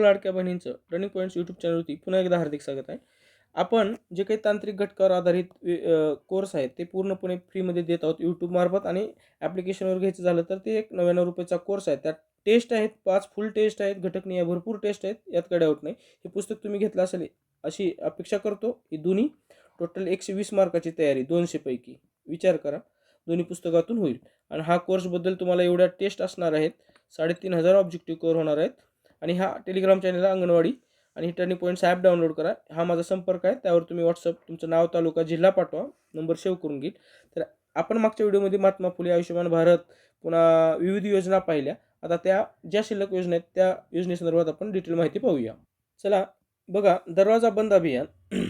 लाडक्या बहिणींचं running points YouTube चॅनलवरती पुन्हा एकदा हार्दिक स्वागत आहे. आपण जे काही तांत्रिक घटकावर आधारित कोर्स आहेत ते पूर्णपणे फ्रीमध्ये देत आहोत यूट्यूबमार्फत आणि ॲप्लिकेशनवर घ्यायचं झालं तर ते एक नव्याण्णव रुपयाचा कोर्स आहे. त्यात टेस्ट आहेत पाच फुल टेस्ट आहेत घटकनीय भरपूर टेस्ट आहेत यात काय डाऊट नाही. हे पुस्तक तुम्ही घेतलं असेल अशी अपेक्षा करतो. ही दोन्ही टोटल एकशे वीस मार्काची तयारी दोनशेपैकी विचार करा दोन्ही पुस्तकातून होईल. आणि हा कोर्सबद्दल तुम्हाला एवढ्या टेस्ट असणार आहेत साडेतीन हजार ऑब्जेक्टिव्ह कवर होणार आहेत. आणि हा टेलिग्राम चॅनल अंगणवाडी. आणि टर्निंग पॉईंट्स ॲप डाउनलोड करा. हा माझा संपर्क आहे. त्यावर तुम्ही व्हॉट्सअप तुमचं नाव तालुका जिल्हा पाठवा. नंबर सेव्ह करून घेईल. तर आपण मागच्या व्हिडिओमध्ये महात्मा फुले आयुष्यमान भारत पुन्हा विविध योजना पाहिल्या. आता त्या ज्या शिल्लक योजना आहेत त्या योजनेसंदर्भात आपण डिटेल माहिती पाहूया. चला बघा दरवाजा बंद अभियान.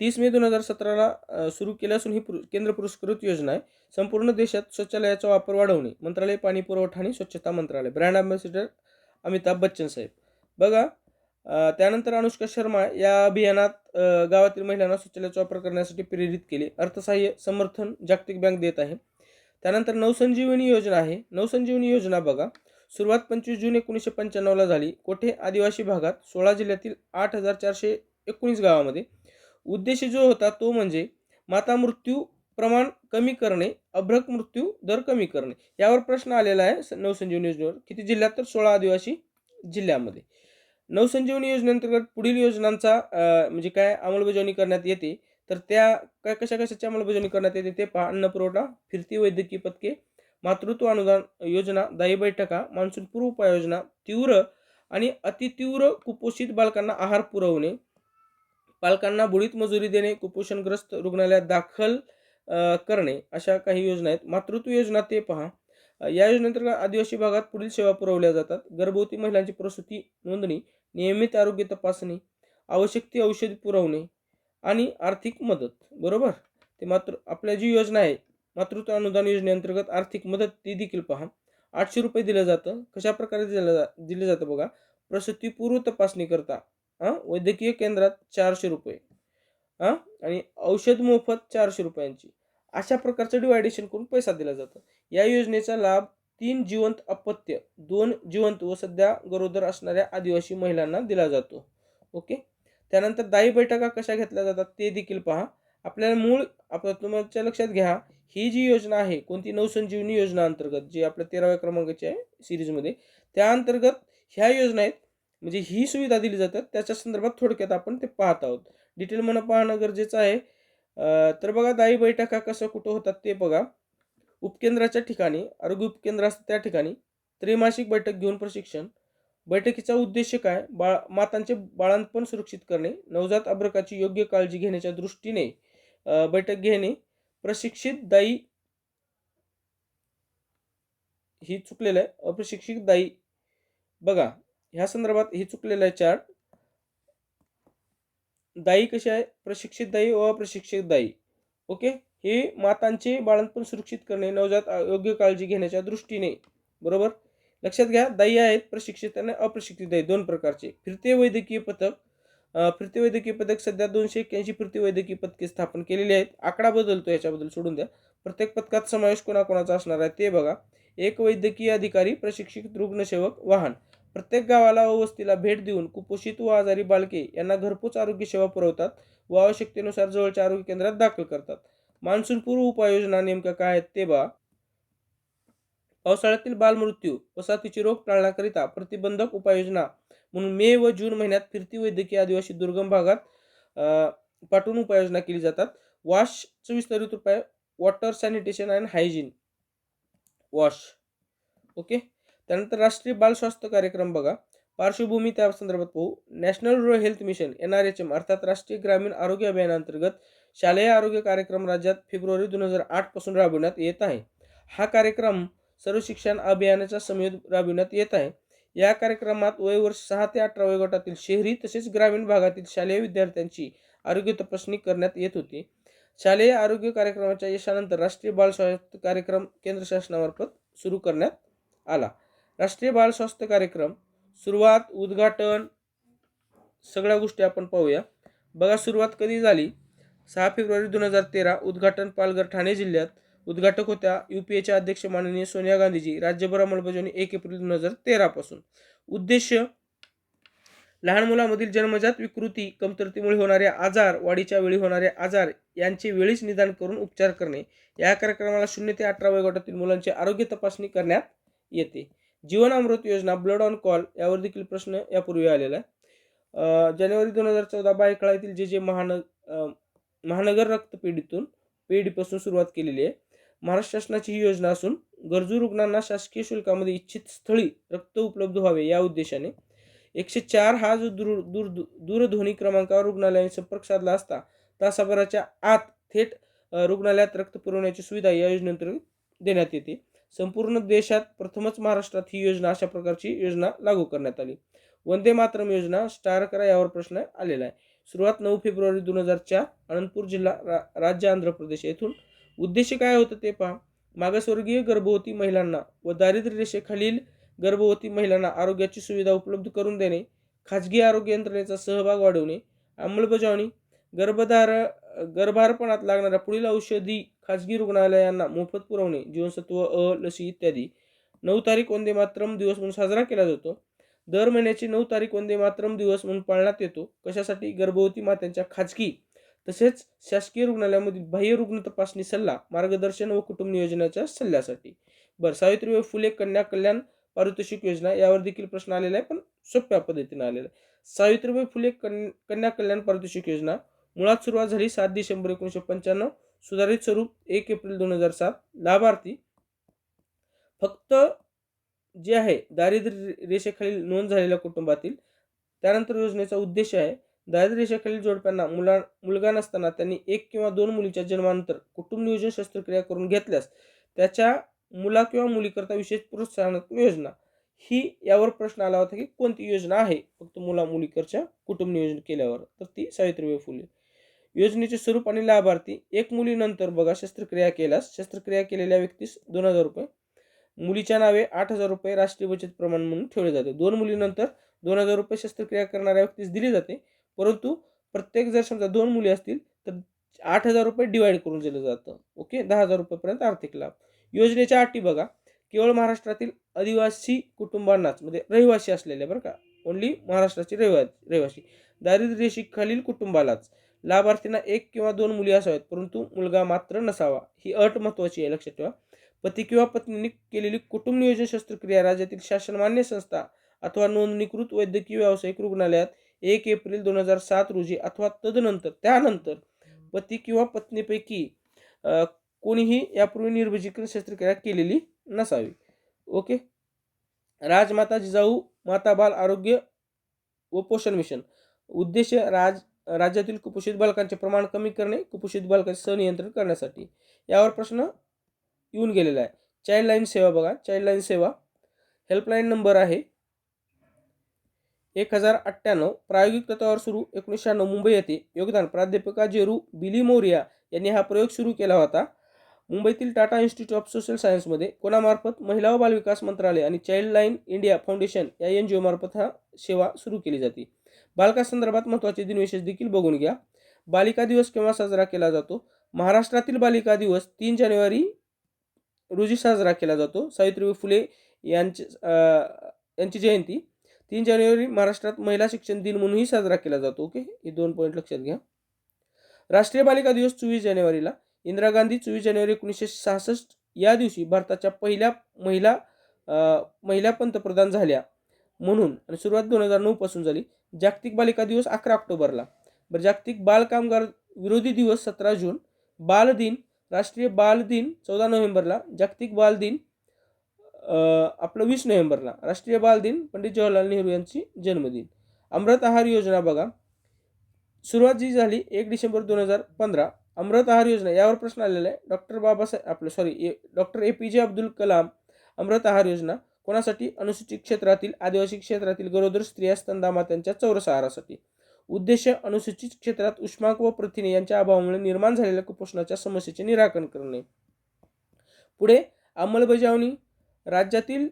तीस मे दोन हजार सतराला सुरू केल्या असून ही पुर केंद्र पुरस्कृत योजना आहे. संपूर्ण देशात शौचालयाचा वापर वाढवणे मंत्रालय पाणी पुरवठा आणि स्वच्छता मंत्रालय. ब्रँड अँबॅसिडर अमिताभ बच्चन साहेब. बघा त्यानंतर अनुष्का शर्मा या अभियानात गावातील महिलांना शौचालयाचा वापर करण्यासाठी प्रेरित केले. अर्थसहाय्य समर्थन जागतिक बँक देत आहे. त्यानंतर नवसंजीवनी योजना आहे. नवसंजीवनी योजना बघा. सुरुवात पंचवीस जून एकोणीसशे पंच्याण्णवला झाली. कोठे? आदिवासी भागात सोळा जिल्ह्यातील आठ हजार चारशे एकोणीस गावामध्ये. उद्देश जो होता तो म्हणजे माता मृत्यू प्रमाण कमी करणे अभ्रक मृत्यू दर कमी करणे. यावर प्रश्न आलेला आहे नवसंजीवनी योजनेवर. किती जिल्ह्यात तर सोळा आदिवासी जिल्ह्यामध्ये. नवसंजीवनी योजनेअंतर्गत पुढील योजनांचा म्हणजे काय अंमलबजावणी करण्यात येते तर त्या काय कशा कशाची अंमलबजावणी करण्यात येते ते पहा. अन्न पुरवठा फिरती वैद्यकीय पथके मातृत्व अनुदान योजना दाई बैठका मान्सून पूर्व उपाययोजना तीव्र आणि अतितीव्र कुपोषित बालकांना आहार पुरवणे पालकांना बुडीत मजुरी देणे कुपोषणग्रस्त रुग्णालयात दाखल करणे अशा काही योजना आहेत. मातृत्व योजना ते पहा. या योजनेअंतर्गत आदिवासी भागात पुढील सेवा पुरवल्या जातात. गर्भवती महिलांची प्रसूती नोंदणी नियमित आरोग्य तपासणी आवश्यक ती औषध पुरवणे आणि आर्थिक मदत. बरोबर? ते मातृ आपल्या जी योजना आहे मातृत्व अनुदान योजनेअंतर्गत आर्थिक मदत ती देखील पहा. आठशे रुपये दिलं जातं. कशा प्रकारे दिलं जा दिलं जातं बघा. प्रसूतीपूर्व तपासणी करता. हां वैद्यकीय केंद्रात चारशे रुपये. हां आणि औषध मोफत चारशे रुपयांची. अशा प्रकारचं डिवायडेशन करून पैसा दिला जातो. या योजनेचा लाभ तीन जिवंत अपत्य दोन जिवंत व सध्या गरोदर असणाऱ्या आदिवासी महिलांना दिला जातो. ओके? त्यानंतर दाई बैठका कशा घेतल्या जातात ते देखील पहा. आपल्याला मूळ आपल्या तुमच्या लक्षात घ्या ही जी योजना आहे कोणती नवसंजीवनी योजना अंतर्गत जी आपल्या तेराव्या क्रमांकाची आहे सिरीजमध्ये त्या अंतर्गत ह्या योजना आहेत म्हणजे ही सुविधा दिली जातात त्याच्या संदर्भात थोडक्यात आपण ते पाहत आहोत. डिटेल म्हणून पाहणं गरजेचं आहे. तर बघा दाई बैठका कसं कुठं होतात ते बघा. उपकेंद्राच्या ठिकाणी आरोग्य उपकेंद्र असतं त्या ठिकाणी त्रैमासिक बैठक घेऊन प्रशिक्षण. बैठकीचा उद्देश काय? बाळ मातांचे बाळांपण सुरक्षित करणे नवजात अभ्रकाची योग्य काळजी घेण्याच्या दृष्टीने बैठक घेणे. प्रशिक्षित दाई ही चुकलेलं आहे. अप्रशिक्षित दाई बघा ह्या संदर्भात हे चुकलेलं आहे चार दाई कशी आहे? प्रशिक्षित दाई व अप्रशिक्षित दाई. ओके? हे मातांचे बाळंतपण सुरक्षित करणे नवजात योग्य काळजी घेण्याच्या दृष्टीने. बरोबर? लक्षात घ्या दाई आहेत प्रशिक्षित आणि अप्रशिक्षित दाई दोन प्रकारचे. फिरते वैद्यकीय पथक फिरते वैद्यकीय पथक सध्या दोनशे एक्क्याऐंशी फिरते वैद्यकीय पथके स्थापन केलेली आहेत. आकडा बदलतो याच्याबद्दल सोडून द्या. प्रत्येक पथकात समावेश कोणाकोणाचा असणार आहे ते बघा. एक वैद्यकीय अधिकारी प्रशिक्षित रुग्णसेवक वाहन. प्रत्येक गावाला व वस्तीला भेट देऊन कुपोषित व आजारी बालके यांना घरपोच आरोग्य सेवा पुरवतात व आवश्यकतेनुसार जवळच्या आरोग्य केंद्रात दाखल करतात. मान्सून पूर्व उपाययोजना नेमक्या काय आहेत ते बा पावसाळ्यातील बालमृत्यू व रोग टाळण्याकरिता प्रतिबंधक उपाययोजना म्हणून मे व जून महिन्यात फिरती वैद्यकीय आदिवासी दुर्गम भागात पाठवून उपाययोजना केली जातात. वॉश विस्तारित उपाय वॉटर सॅनिटेशन अँड हायजीन. वॉश. ओके? त्यानंतर राष्ट्रीय बाल स्वास्थ्य कार्यक्रम बघा. पार्श्वभूमी त्या संदर्भात पाहू. National rural health mission N R H M अर्थात राष्ट्रीय ग्रामीण आरोग्य अभियानांतर्गत शालेय आरोग्य कार्यक्रम राज्यात फेब्रुवारी दोन हजार आठपासून येत आहे. हा कार्यक्रम सर्व शिक्षण अभियानाच्या समयोध राबविण्यात येत आहे. या कार्यक्रमात वयवर्ष सहा ते अठरा वयोगटातील शहरी तसेच ग्रामीण भागातील शालेय विद्यार्थ्यांची आरोग्य तपासणी करण्यात येत होती. शालेय आरोग्य कार्यक्रमाच्या यशानंतर राष्ट्रीय बाल स्वास्थ्य कार्यक्रम केंद्र शासनामार्फत सुरू करण्यात आला. राष्ट्रीय बाल स्वास्थ्य कार्यक्रम सुरुवात उद्घाटन सगळ्या गोष्टी आपण पाहूया. बघा सुरुवात कधी झाली? सहा फेब्रुवारी दोन हजार तेरा उद्घाटन पालघर ठाणे जिल्ह्यात. उद्घाटक होत्या यू पी एच्या अध्यक्ष माननीय सोनिया गांधीजी. राज्यभर अंमलबजावणी एक एप्रिल दोन हजार तेरापासून उद्देश? लहान मुलामधील जन्मजात विकृती कमतरतेमुळे होणारे आजार वाढीच्या वेळी होणारे आजार यांचे वेळीच निदान करून उपचार करणे. या कार्यक्रमाला शून्य ते अठरा वयोगटातील मुलांची आरोग्य तपासणी करण्यात येते. जीवन अमृत योजना ब्लड ऑन कॉल यावर देखील प्रश्न यापूर्वी आलेला आहे. जानेवारी दोन हजार चौदा बायखळा येथील जे जे महान महानगर रक्तपेढीतून पेढीपासून सुरुवात केलेली आहे. महाराष्ट्र शासनाची ही योजना असून गरजू रुग्णांना शासकीय शुल्कामध्ये इच्छित स्थळी रक्त उपलब्ध व्हावे या उद्देशाने एकशे चार हा जो दूर दूर दूरध्वनी क्रमांकावर रुग्णालयाने संपर्क साधला असता तासाभराच्या आत थेट रुग्णालयात रक्त पुरवण्याची सुविधा या योजनेअंतर्गत देण्यात येते. संपूर्ण देशात प्रथमच महाराष्ट्रात ही योजना अशा प्रकारची योजना लागू करण्यात आली. वंदे मातरम योजना स्टार करा यावर प्रश्न आलेला आहे. सुरुवात नऊ फेब्रुवारी दोन हजार चार अनंतपूर जिल्हा रा, राज्य आंध्र प्रदेश येथून. उद्देश काय होतं ते पहा. मागासवर्गीय गर्भवती महिलांना व दारिद्र्य रेषेखालील गर्भवती महिलांना आरोग्याची सुविधा उपलब्ध करून देणे खाजगी आरोग्य यंत्रणेचा सहभाग वाढवणे अंमलबजावणी गर्भधार गर्भारपणात लागणाऱ्या पुढील औषधी खाजगी रुग्णालयांना मोफत पुरवणे जीवनसत्व अ लसी इत्यादी. नऊ तारीख वंदे मातरम दिवस म्हणून साजरा केला जातो. दर महिन्याची नऊ तारीख वंदे मातरम दिवस म्हणून पाळण्यात येतो. कशासाठी? गर्भवती मात्यांच्या खाजगी तसेच शासकीय रुग्णालयामधील बाह्य रुग्ण तपासणी सल्ला मार्गदर्शन व कुटुंब नियोजनाच्या सल्ल्यासाठी. बरं सावित्रीबाई फुले कन्या कल्याण पारितोषिक योजना यावर देखील प्रश्न आलेला आहे पण सोप्या पद्धतीने आलेला आहे. सावित्रीबाई फुले कन कन्या कल्याण पारितोषिक योजना मुळात सुरुवात झाली सात डिसेंबर एकोणीसशे पंच्याण्णव. सुधारित स्वरूप एक एप्रिल दोन हजार सात. लाभार्थी. फक्त जे आहे दारिद्र्य रेषेखालील नोंद झालेल्या कुटुंबातील त्यानंतर योजनेचा उद्देश आहे दारिद्र्य रेषेखालील जोडप्यांना मुला मुलगा नसताना त्यांनी एक किंवा दोन मुलीच्या जन्मानंतर कुटुंब नियोजन शस्त्रक्रिया करून घेतल्यास त्याच्या मुला किंवा मुलीकरता विशेष प्रोत्साहनात्मक योजना. ही यावर प्रश्न आला होता की कोणती योजना आहे? फक्त मुला मुलीकरच्या कुटुंब नियोजन केल्यावर. तर ती सावित्रीबाई फुले. योजनेचे स्वरूप आणि लाभार्थी. एक मुलीनंतर बघा शस्त्रक्रिया केल्यास शस्त्रक्रिया केलेल्या व्यक्तीस दोन हजार रुपये. मुलीच्या नावे आठ हजार रुपये राष्ट्रीय बचत प्रमाण म्हणून ठेवले जाते. दोन मुलीनंतर दोन हजार रुपये शस्त्रक्रिया करणाऱ्या व्यक्तीस दिली जाते. परंतु प्रत्येक जर समजा दोन मुली असतील तर आठ हजार रुपये डिवाईड करून दिलं जातं. ओके? दहा हजार रुपयेपर्यंत आर्थिक लाभ. योजनेच्या अटी बघा. केवळ महाराष्ट्रातील आदिवासी कुटुंबांनाच म्हणजे रहिवासी असलेल्या बरं का ओन्ली महाराष्ट्राचे रहिवा रहिवासी. दारिद्र्य रेषेखालील कुटुंबालाच. लाभार्थींना एक किंवा दोन मुली असाव्यात परंतु मुलगा मात्र नसावा ही अट महत्त्वाची आहे लक्षात ठेवा. पती किंवा पत्नीने केलेली कुटुंब नियोजन शस्त्रक्रिया राज्यातील शासनमान्य संस्था अथवा नोंदणीकृत वैद्यकीय व्यावसायिक रुग्णालयात एक एप्रिल दोन हजार सात रोजी अथवा तदनंतर त्यानंतर पती किंवा पत्नीपैकी कोणीही यापूर्वी निर्भजीकरण शस्त्रक्रिया केलेली नसावी. ओके? राजमाता जिजाऊ माता बाल आरोग्य व पोषण मिशन. उद्देश राज राज्यातील कुपोषित बालकांचे प्रमाण कमी करणे कुपोषित बालकांचे संनियंत्रण करण्यासाठी यावर प्रश्न येऊन गेलेला आहे. चाइल्डलाईन सेवा बघा. चाईल्डलाईन सेवा हेल्पलाईन नंबर आहे एक हजार अठ्ठ्याण्णव. प्रायोगिक तत्वावर सुरू एकोणीसशे शहाण्णव मुंबई येथे योगदान प्राध्यापिका जेरू बिली मोरिया यांनी हा प्रयोग सुरू केला होता. मुंबईतील टाटा इन्स्टिट्यूट ऑफ सोशल सायन्समध्ये कोणामार्फत महिला व बालविकास मंत्रालय आणि चाइल्डलाईन इंडिया फाउंडेशन या एन जी ओमार्फत हा सेवा सुरू केली जाते. बालकासंदर्भात महत्त्वाचे दिनविशेष देखील बघून घ्या. बालिका दिवस केव्हा साजरा केला जातो? महाराष्ट्रातील बालिका दिवस तीन जानेवारी रोजी साजरा केला जातो. सावित्रीबाई फुले यांची यांची जयंती तीन जानेवारी महाराष्ट्रात महिला शिक्षण दिन म्हणूनही साजरा केला जातो. ओके? हे दोन पॉईंट लक्षात घ्या. राष्ट्रीय बालिका दिवस चोवीस जानेवारीला. इंदिरा गांधी चोवीस जानेवारी एकोणीसशे सहासष्ट या दिवशी भारताच्या पहिल्या महिला महिला पंतप्रधान झाल्या म्हणून आणि सुरुवात दोन हजार नऊ पासून झाली. जागतिक बालिका दिवस अकरा ऑक्टोबरला. बरं जागतिक बाल कामगार विरोधी दिवस सतरा जून. बाल दिन राष्ट्रीय बाल दिन चौदा नोव्हेंबरला. जागतिक बाल दिन आपलं वीस नोव्हेंबरला. राष्ट्रीय बाल दिन पंडित जवाहरलाल नेहरू यांची जन्मदिन. अमृत आहार योजना बघा. सुरुवात जी झाली एक डिसेंबर दोन हजार पंधरा. अमृत आहार योजना यावर प्रश्न आलेला आहे. डॉक्टर बाबासाहेब आपलं सॉरी डॉक्टर ए पी जे अब्दुल कलाम अमृत आहार योजना कोणासाठी? अनुसूचित क्षेत्रातील आदिवासी क्षेत्रातील गरोदर स्त्रिया स्तनदामात्यांच्या चौरस आहारासाठी उद्देश अनुसूचित क्षेत्रात उष्मांक व प्रथिने यांच्या अभावामुळे निर्माण झालेल्या कुपोषणाच्या समस्येचे निराकरण करणे. पुढे अंमलबजावणी. राज्यातील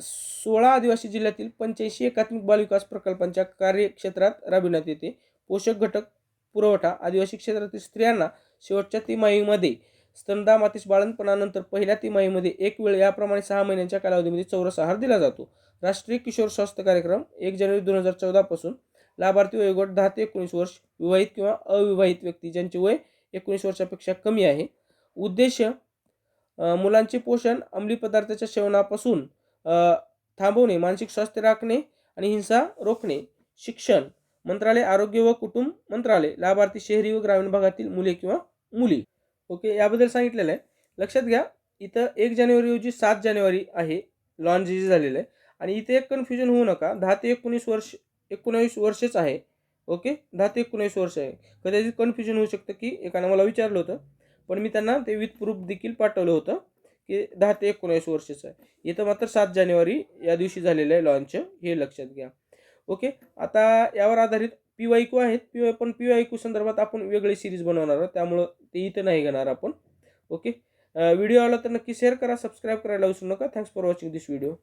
सोळा आदिवासी जिल्ह्यातील पंच्याऐंशी एकात्मिक बालविकास प्रकल्पांच्या कार्यक्षेत्रात राबविण्यात येते. पोषक घटक पुरवठा आदिवासी क्षेत्रातील स्त्रियांना शेवटच्या तिमाहीमध्ये स्तनदा मातीस बाळंतपणानंतर पहिल्या तिमाहीमध्ये एक वेळ याप्रमाणे सहा महिन्यांच्या कालावधीमध्ये चौरस आहार दिला जातो. राष्ट्रीय किशोर स्वास्थ्य कार्यक्रम एक जानेवारी दोन हजार चौदापासून लाभार्थी वयोगट दहा ते एकोणीस वर्ष विवाहित किंवा अविवाहित व्यक्ती ज्यांचे वय एकोणीस वर्षापेक्षा कमी आहे. उद्देश मुलांचे पोषण अंमली पदार्थाच्या सेवनापासून थांबवणे मानसिक स्वास्थ्य राखणे आणि हिंसा रोखणे. शिक्षण मंत्रालय आरोग्य व कुटुंब मंत्रालय लाभार्थी शहरी व ग्रामीण भागातील मुले किंवा मुली. ओके याबद्दल सांगितलेलं आहे. लक्षात घ्या इथं एक जानेवारी रोजी सात जानेवारी आहे लॉन्च जे झालेलं आहे. आणि इथे एक कन्फ्युजन होऊ नका दहा ते एकोणीस वर्ष एकोणावीस वर्षच आहे. ओके दहा ते एकोणीस वर्ष आहे. कदाचित कन्फ्युजन होऊ शकतं की एकानं मला विचारलं होतं पण मी त्यांना ते विथ प्रूफ देखील पाठवलं होतं की दहा ते एकोणावीस वर्षाचं आहे. इथं मात्र सात जानेवारी या दिवशी झालेलं आहे लॉन्च हे लक्षात घ्या. ओके आता यावर आधारित पी आहेत. पी वाय पण पी संदर्भात आपण वेगळी सिरीज बनवणार आहोत. त्यामुळं ते इथं नाही घेणार आपण. ओके व्हिडिओ आला तर नक्की शेअर करा सबस्क्राईब करायला विसरू नका. Thanks for watching this video